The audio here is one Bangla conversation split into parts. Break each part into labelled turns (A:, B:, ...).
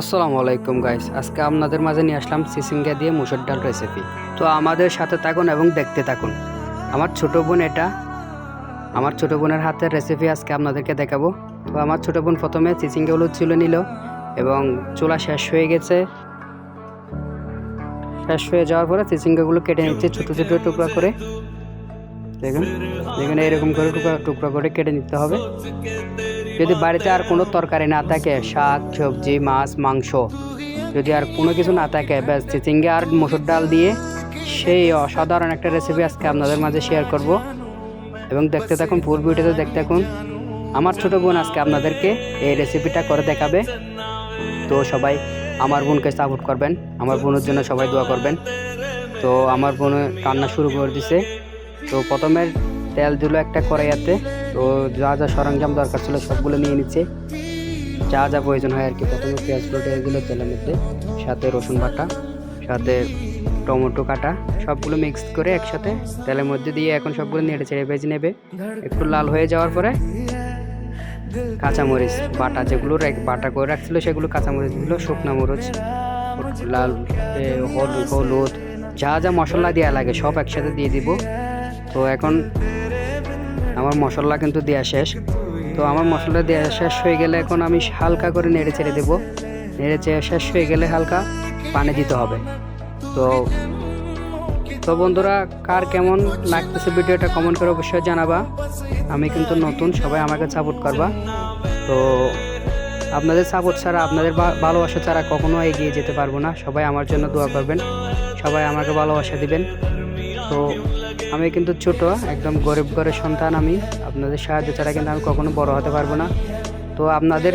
A: আসসালামু আলাইকুম গাইস আজকে আপনাদের মাঝে নিয়ে আসলাম সিসিঙ্গা দিয়ে মুসুর ডাল রেসিপি তো আমাদের সাথে থাকুন এবং দেখতে থাকুন। আমার ছোট বোন এটা। আমার ছোট বোনের হাতের রেসিপি আজকে আপনাদেরকে দেখাবো। তো আমার ছোট বোন প্রথমে চিচিঙ্গাগুলো চুলে নিল এবং চুলা শেষ হয়ে গেছে। শেষ হয়ে যাওয়ার পরে চিচিঙ্গাগুলো কেটে নিচ্ছে ছোটো ছোটো টুকরা করে। দেখুন দেখুন এরকম করে টুকরা টুকরা করে কেটে নিতে হবে। যদি বাড়িতে আর কোনো তরকারি না থাকে, শাক, সবজি, মাছ, মাংস, যদি আর কোনো কিছু না থাকে, ব্যাস চিচিঙ্গে আর মসুর ডাল দিয়ে সেই অসাধারণ একটা রেসিপি আজকে আপনাদের মাঝে শেয়ার করব। এবং দেখতে থাকুন ভিডিওতে দেখতে থাকুন, আমার ছোটো বোন আজকে আপনাদেরকে এই রেসিপিটা করে দেখাবে। তো সবাই আমার বোনকে সাপোর্ট করবেন, আমার বোনের জন্য সবাই দোয়া করবেন। তো আমার বোন রান্না শুরু করে দিছে। তো প্রথমে তেল দিল একটা কড়াইয়াতে। তো যা যা সরঞ্জাম দরকার ছিল সবগুলো নিয়ে নিচ্ছে। যা যা প্রয়োজন হয় আর কি। প্রথমে পেঁয়াজগুলো ঢেলে দিল তেলের মধ্যে, সাথে রসুন বাটা, সাথে টমেটো কাটা, সবগুলো মিক্স করে একসাথে তেলের মধ্যে দিয়ে এখন সবগুলো নেড়ে ছেড়ে ভেজে নেবে। একটু লাল হয়ে যাওয়ার পরে কাঁচামরিচ বাটা যেগুলো বাটা করে রাখছিল সেগুলো কাঁচামরিচ দিল শুকনো মরিচ, লাল হলুদ হলুদ, যা যা মশলা দেওয়া লাগে সব একসাথে দিয়ে দিব। তো এখন আমার মশলা কিন্তু দেওয়া শেষ। তো আমার মশলা দেওয়া শেষ হয়ে গেলে এখন আমি হালকা করে নেড়ে ছেড়ে দেবো। নেড়ে চেড়ে শেষ হয়ে গেলে হালকা পানি দিতে হবে। তো তো বন্ধুরা, কার কেমন লাগতেছে ভিডিওটা কমেন্ট করে অবশ্যই জানাবা। আমি কিন্তু নতুন, সবাই আমাকে সাপোর্ট করবা। তো, আপনাদের সাপোর্ট ছাড়া, আপনাদের ভালোবাসা ছাড়া কখনো এগিয়ে যেতে পারব না। সবাই আমার জন্য দোয়া করবেন। সবাই আমাকে ভালোবাসা দিবেন। তো আমি কিন্তু ছোট, একদম গরিব ঘরের সন্তান আমি। আপনাদের সাহায্য ছাড়া কিন্তু আমি কখনো বড় হতে পারব না। তো আপনাদের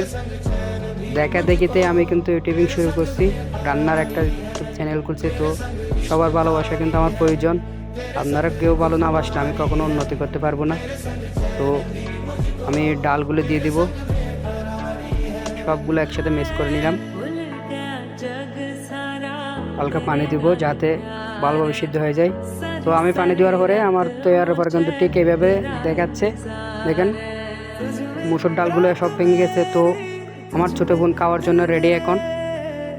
A: দেখা দেখিতে আমি কিন্তু ইউটিউবিং শুরু করছি, রান্নার একটা চ্যানেল করছি তো সবার ভালোবাসা কিন্তু আমার প্রয়োজন। আপনারা কেউ ভালো না বাসলে আমি কখনো উন্নতি করতে পারব না। তো আমি ডালগুলো দিয়ে দিব। সবগুলো একসাথে মিক্স করে নিলাম। হালকা পানি দিব যাতে ভালোভাবে সিদ্ধ হয়ে যায়। তো আমি পানি দেওয়ার পরে আমার তৈয়ারের পরে কিন্তু ঠিক এইভাবে দেখাচ্ছে। দেখেন, মুসুর ডালগুলো সব ভেঙে গেছে। তো আমার ছোটো বোন খাওয়ার জন্য রেডি এখন।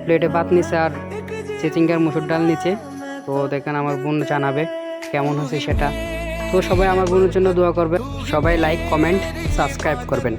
A: প্লেটে ভাত নিচে আর চিচিঙ্গার মুসুর ডাল নিচে তো দেখেন, আমার বোন জানাবে কেমন হয়েছে সেটা। তো সবাই আমার বোনের জন্য দোয়া করবে সবাই লাইক কমেন্ট সাবস্ক্রাইব করবেন।